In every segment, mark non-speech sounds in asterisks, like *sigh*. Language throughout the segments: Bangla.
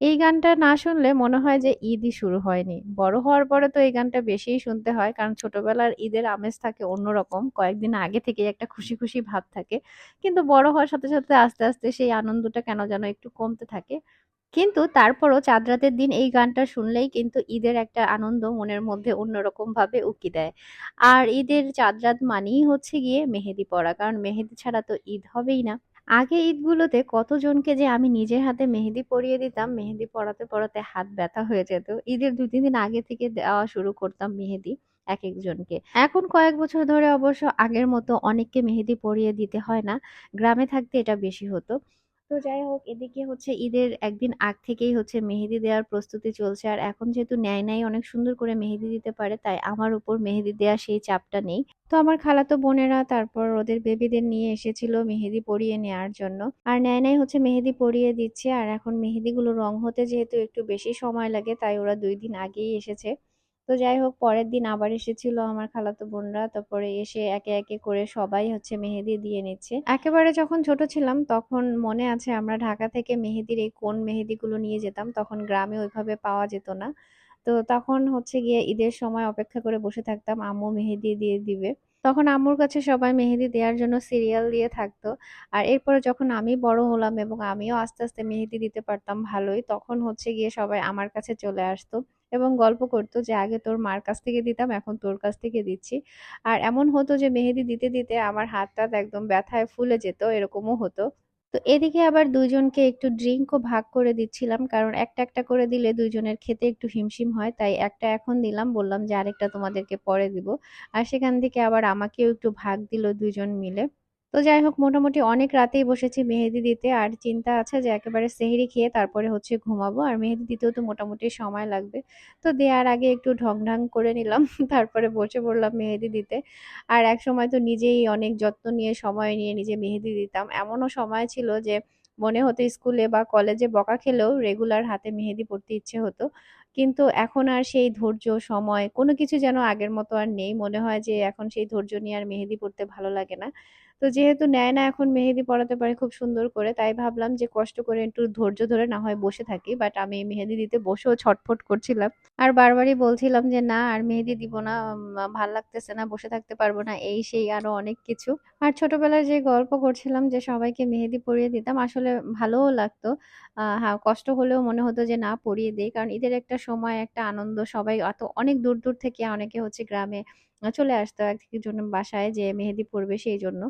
এই গানটা না শুনলে মনে হয় যে ঈদই শুরু হয়নি। বড় হওয়ার পরে তো এই গানটা বেশিই শুনতে হয়। কারণ ছোটবেলার ঈদের আমেজ থাকে অন্যরকম। কয়েকদিন আগে থেকেই একটা খুশি, খুশি ভাব থাকে। কিন্তু বড় হওয়ার সাথে, সাথে আস্তে, আস্তে সেই আনন্দটা কেন যেন একটু কমতে থাকে। কিন্তু তারপরও চাঁদ রাতের দিন এই গানটা শুনলেই কিন্তু ঈদের একটা আনন্দ মনের মধ্যে অন্যরকমভাবে উকি দেয়। আর ঈদের চাঁদ রাত মানেই হচ্ছে গিয়ে মেহেদি পরা। কারণ মেহেদি ছাড়া তো ঈদ হবেই না। আগে ঈদগুলোতে কতজনকে যে আমি নিজের হাতে মেহেদি পরিয়ে দিতাম, মেহেদি পরাতে, পরাতে হাত ব্যথা হয়ে যেত। ঈদের ২-৩ দিন আগে থেকে দেওয়া শুরু করতাম মেহেদি এক একজনকে এখন কয়েক বছর ধরে অবশ্য আগের মতো অনেককে মেহেদি পরিয়ে দিতে হয় না। গ্রামে থাকতে এটা বেশি হতো। তো যাই হোক, এদিকে হচ্ছে ঈদের একদিন আগ থেকেই হচ্ছে মেহেদি দেওয়ার প্রস্তুতি চলছে। আর এখন যেহেতু নেয় নাই অনেক সুন্দর করে মেহেদি দিতে পারে, তাই আমার উপর মেহেদি দেওয়া সেই চাপটা নেই। তো আমার খালাতো বোনেরা তারপর ওদের বেবিদের নিয়ে এসেছিল মেহেদি পরিয়ে নেওয়ার জন্য। আর নেয় হচ্ছে মেহেদি পরিয়ে দিচ্ছে আর এখন মেহেদিগুলো রং হতে যেহেতু একটু বেশি সময় লাগে, তাই ওরা দুই দিন আগেই এসেছে। তো যাই হোক পরের দিন আবার এসেছিল আমার খালাতো বোনরা। তারপরে এসে একে, একে করে সবাই হচ্ছে মেহেদি দিয়ে নিচ্ছে। একেবারে যখন ছোট ছিলাম তখন মনে আছে আমরা ঢাকা থেকে মেহেদির এই কোন মেহেদিগুলো নিয়ে যেতাম। তখন গ্রামে ওইভাবে পাওয়া যেত না। তো তখন হচ্ছে গিয়ে ঈদের সময় অপেক্ষা করে বসে থাকতাম আম্মু মেহেদি দিয়ে দিবে। তখন আম্মুর কাছে সবাই মেহেদি দেওয়ার জন্য সিরিয়াল দিয়ে থাকতো। আর এরপরে যখন আমি বড় হলাম এবং আমিও আস্তে, আস্তে মেহেদি দিতে পারতাম ভালোই, তখন হচ্ছে গিয়ে সবাই আমার কাছে চলে আসতো এবং গল্প করতো যে, "আগে তোর মার কাছ থেকে দিতাম, এখন তোর কাছ থেকে দিচ্ছি।" আর এমন হতো যে মেহেদি দিতে, দিতে আমার হাত-টাত একদম ব্যথায় ফুলে যেত, এরকমও হতো। তো এদিকে আবার ২ জনকে একটু ড্রিঙ্কও ভাগ করে দিচ্ছিলাম। কারণ একটা, একটা করে দিলে ২ জনের খেতে একটু হিমশিম হয়। তাই একটা এখন দিলাম, বললাম যে আরেকটা তোমাদেরকে পরে দিব। আর সেখান থেকে আবার আমাকেও একটু ভাগ দিল ২ জন মিলে। তো যাই হোক মোটামুটি অনেক রাতেই বসেছি মেহেদি দিতে। আর চিন্তা আছে যে একেবারে সেহরি খেয়ে তারপরে হচ্ছে ঘুমাবো। আর মেহেদি দিতেও তো মোটামুটি সময় লাগবে। তো দেওয়ার আগে একটু ঢং-ঢাং করে নিলাম। *laughs* তারপরে বসে পড়লাম মেহেদি দিতে। আর এক সময় তো নিজেই অনেক যত্ন নিয়ে সময় নিয়ে নিজে মেহেদি দিতাম। এমনও সময় ছিল যে মনে হতো স্কুলে বা কলেজে বকা খেলেও রেগুলার হাতে মেহেদি পড়তে ইচ্ছে হতো। কিন্তু এখন আর সেই ধৈর্য, সময় কোনো কিছু যেন আগের মতো আর নেই। মনে হয় যে এখন সেই ধৈর্য নিয়ে আর মেহেদি পড়তে ভালো লাগে না। তো যেহেতু নেয় না এখন মেহেদি পড়াতে পারে খুব সুন্দর করে, তাই ভাবলাম যে কষ্ট করে একটু ধৈর্য ধরে না হয় বসে থাকি। বাট আমি মেহেদি দিতে বসেও ছটফট করছিলাম। আর বারবারই বলছিলাম যে, "না আর মেহেদি দিব না, ভালো লাগতেছে না, বসে থাকতে পারব না।" এই সেই আরও অনেক কিছু। আর ছোটবেলায় যে গল্প করছিলাম যে সবাইকে মেহেদি পরিয়ে দিতাম, আসলে ভালোও লাগতো। হ্যাঁ, কষ্ট হলেও মনে হতো যে না পরিয়ে দিই কারণ ঈদের একটা সময়, একটা আনন্দ সবাই এত অনেক দূর, দূর থেকে অনেকে হচ্ছে গ্রামে চলে আসতো একেকজনের বাসায় যে মেহেদি পড়বে সেই জন্য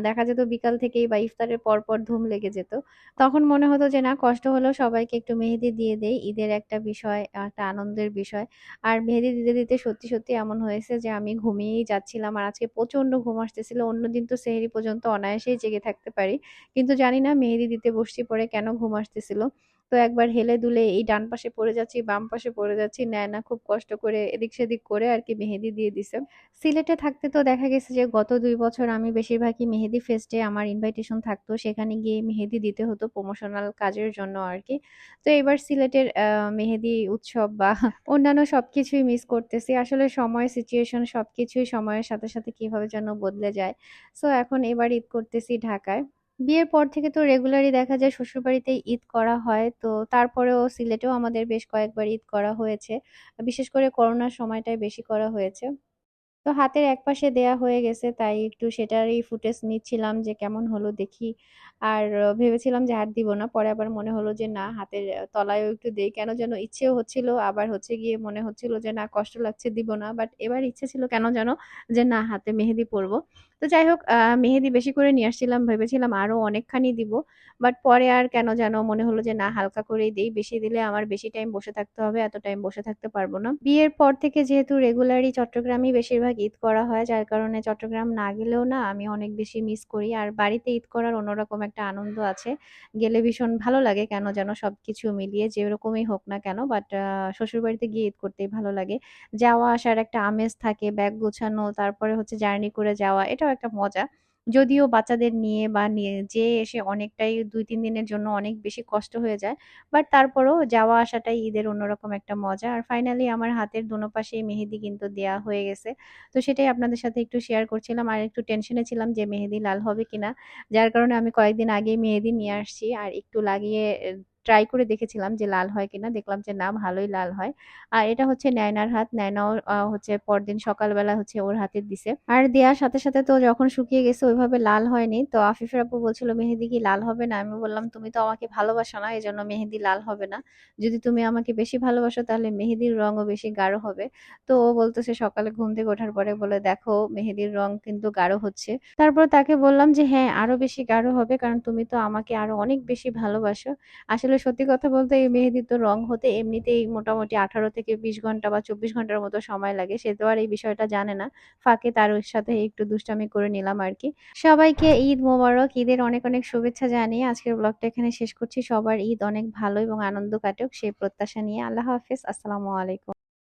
দেখা যেত বিকাল থেকেই বা ইফতারের পর, পর ধুম লেগে যেত। তখন মনে হতো যে না কষ্ট হলেও সবাইকে একটু মেহেদি দিয়ে দেই। ঈদের একটা বিষয়, একটা আনন্দের বিষয়। আর মেহেদি দিতে, দিতে সত্যি, সত্যি এমন হয়েছে যে আমি ঘুমিয়েই যাচ্ছিলাম। আর আজকে প্রচণ্ড ঘুম আসতেছিল। অন্যদিন তো সেহরি পর্যন্ত অনায়াসেই জেগে থাকতে পারি। কিন্তু জানি না মেহেদি দিতে বসছি পরে কেন ঘুম আসতেছিল। তো একবার হেলে-দুলে এই ডান পাশে পড়ে যাচ্ছি, বাম পাশে পড়ে যাচ্ছি। নেয় না খুব কষ্ট করে এদিক-সেদিক করে আর কি মেহেদি দিয়ে দিছে। সিলেটে থাকতে তো দেখা গেছে যে গত দুই বছর আমি বেশিরভাগই মেহেদি ফেস্টে আমার ইনভাইটেশন থাকতো। সেখানে গিয়ে মেহেদি দিতে হতো প্রমোশনাল কাজের জন্য আর কি তো এবার সিলেটের মেহেদি উৎসব বা অন্যান্য সবকিছুই মিস করতেছি। আসলে সময়, সিচুয়েশন সবকিছুই সময়ের সাথে, সাথে কীভাবে যেন বদলে যায়। সো এখন এবার ঈদ করতেছি ঢাকায়। বিয়ের পর থেকে তো রেগুলারই দেখা যায় শ্বশুরবাড়িতেই ঈদ করা হয়। তো তারপরেও সিলেটেও আমাদের বেশ কয়েকবার ঈদ করা হয়েছে। বিশেষ করে করোনার সময়টায় বেশি করা হয়েছে। তো হাতের এক পাশে দেয়া হয়ে গেছে, তাই একটু সেটারই ফুটেজ নিচ্ছিলাম যে কেমন হলো দেখি। আর ভেবেছিলাম যে হাত দিব না। পরে আবার মনে হলো যে না, হাতের তলায়ও একটু দেই। কেন যেন ইচ্ছেও হচ্ছিল, আবার হচ্ছে গিয়ে মনে হচ্ছিল যে না, কষ্ট লাগছে, দিব না। বাট এবার ইচ্ছে ছিল কেন যেন যে না, হাতে মেহেদি পরব। তো যাই হোক মেহেদি বেশি করে নিয়ে আসছিলাম। ভেবেছিলাম আরও অনেকখানি দিব। বাট পরে আর কেন যেন মনে হলো যে না হালকা করেই দিই বেশি দিলে আমার বেশি টাইম বসে থাকতে হবে। এত টাইম বসে থাকতে পারব না। বিয়ের পর থেকে যেহেতু রেগুলারই চট্টগ্রামেই বেশিরভাগ ঈদ করা হয় যার কারণে চট্টগ্রাম না গেলেও না আমি অনেক বেশি মিস করি। আর বাড়িতে ঈদ করার অন্যরকম একটা আনন্দ আছে। গেলে ভীষণ ভালো লাগে কেন যেন সব কিছু মিলিয়ে যেরকমই হোক না কেন। বাট শ্বশুরবাড়িতে গিয়ে ঈদ করতেই ভালো লাগে। যাওয়া আসার একটা আমেজ থাকে, ব্যাগ গোছানো, তারপরে হচ্ছে জার্নি করে যাওয়া এটাও একটা মজা। যদিও বাচ্চাদের নিয়ে বা নিয়ে যেয়ে এসে অনেকটাই ২-৩ দিনের জন্য অনেক বেশি কষ্ট হয়ে যায়। বাট তারপরেও যাওয়া আসাটাই ঈদের অন্যরকম একটা মজা। আর ফাইনালি আমার হাতের দোনো পাশেই মেহেদি কিন্তু দেয়া হয়ে গেছে। তো সেটাই আপনাদের সাথে একটু শেয়ার করছিলাম। আর একটু টেনশনে ছিলাম যে মেহেদি লাল হবে কিনা। যার কারণে আমি কয়েকদিন আগেই মেহেদি নিয়ে আসছি। আর একটু লাগিয়ে ট্রাই করে দেখেছিলাম যে লাল হয় কিনা। দেখলাম যে না ভালোই লাল হয়। আর এটা হচ্ছে নেয়নার হাত। নেয়নাও আ হচ্ছে পরদিন সকালবেলা হচ্ছে ওর হাতে দিছে। আর দেয়ার সাথে, সাথে তো যখন শুকিয়ে গেছে ওইভাবে লাল হয়নি। তো আফিফের আপু বলছিল, "মেহেদি কি লাল হবে না?" আমি বললাম, "তুমি তো আমাকে ভালোবাসো না। এজন্য মেহেদি লাল হবে না। যদি তুমি আমাকে বেশি ভালোবাসো তাহলে মেহেদির রঙও বেশি গাঢ় হবে।" তো ও বলতেছে সকালে ঘুম থেকে ওঠার পরে বলে, "দেখো মেহেদির রং কিন্তু গাঢ় হচ্ছে।" তারপর তাকে বললাম যে, "হ্যাঁ, আরও বেশি গাঢ় হবে কারণ তুমি তো আমাকে আরও অনেক বেশি ভালোবাসো।" আসলে সত্যি কথা বলতে এই মেহেদির তো রং হতে এমনিতেই মোটামুটি 18 থেকে 20 ঘণ্টা বা 24 ঘণ্টার মতো সময় লাগে। সে তো আর এই বিষয়টা জানে না। ফাঁকে তার সাথে একটু দুষ্টামি করে নিলাম আর কি সবাইকে ঈদ মোবারক। ঈদের অনেক, অনেক শুভেচ্ছা জানিয়ে আজকের ব্লগটা এখানে শেষ করছি। সবার ঈদ অনেক ভালো এবং আনন্দ কাটুক সেই প্রত্যাশা নিয়ে। আল্লাহ হাফিজ আসসালামু আলাইকুম।